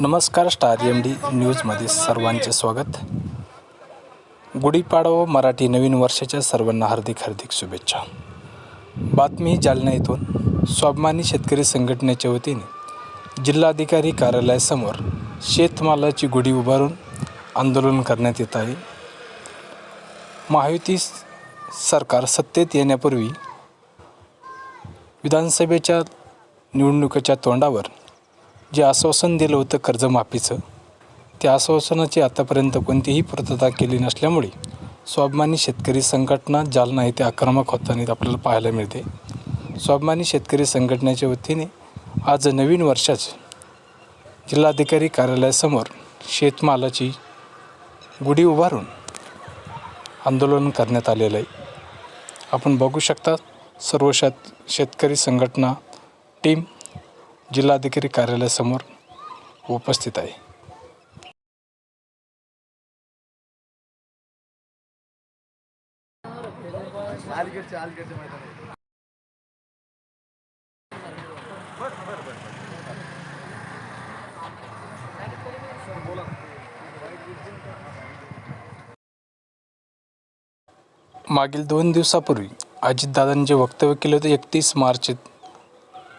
नमस्कार star M D न्यूजमध्ये सर्वांचे स्वागत. गुढीपाडवा मराठी नवीन वर्षाच्या सर्वांना हार्दिक हार्दिक शुभेच्छा. बातमी जालना येथून. स्वाभिमानी शेतकरी संघटनेच्या वतीने जिल्हाधिकारी कार्यालयासमोर शेतमालाची गुढी उभारून आंदोलन करण्यात येत आहे. महायुती सरकार सत्तेत येण्यापूर्वी विधानसभेच्या निवडणुकीच्या तोंडावर जे आश्वासन दिलं होतं कर्जमाफीचं त्या आश्वासनाची आतापर्यंत कोणतीही पूर्तता केली नसल्यामुळे स्वाभिमानी शेतकरी संघटना जालना येथे आक्रमक होताना आपल्याला पाहायला मिळते. स्वाभिमानी शेतकरी संघटनेच्या वतीने आज नवीन वर्षाच जिल्हाधिकारी कार्यालयासमोर शेतमालाची गुढी उभारून आंदोलन करण्यात आलेलं आहे. आपण बघू शकता सर्व शेत शेतकरी संघटना टीम जिल्हाधिकारी कार्यालयासमोर उपस्थित आहे. मागील दोन दिवसापूर्वी अजितदादांनी जे वक्तव्य केले होते एकतीस मार्च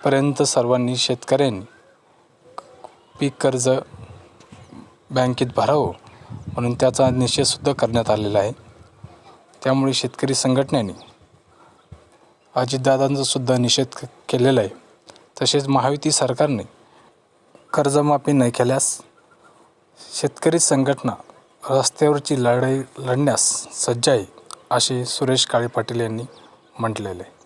पर्यंत सर्वांनी शेतकऱ्यांनी पीक कर्ज बँकेत भरावं म्हणून त्याचा निषेधसुद्धा करण्यात आलेला आहे. त्यामुळे शेतकरी संघटनेने अजितदादांचासुद्धा निषेध केलेला आहे. तसेच महायुती सरकारने कर्जमाफी नाही केल्यास शेतकरी संघटना रस्त्यावरची लढाई लढण्यास सज्ज आहे असे सुरेश काळे पाटील यांनी म्हटलेले आहे.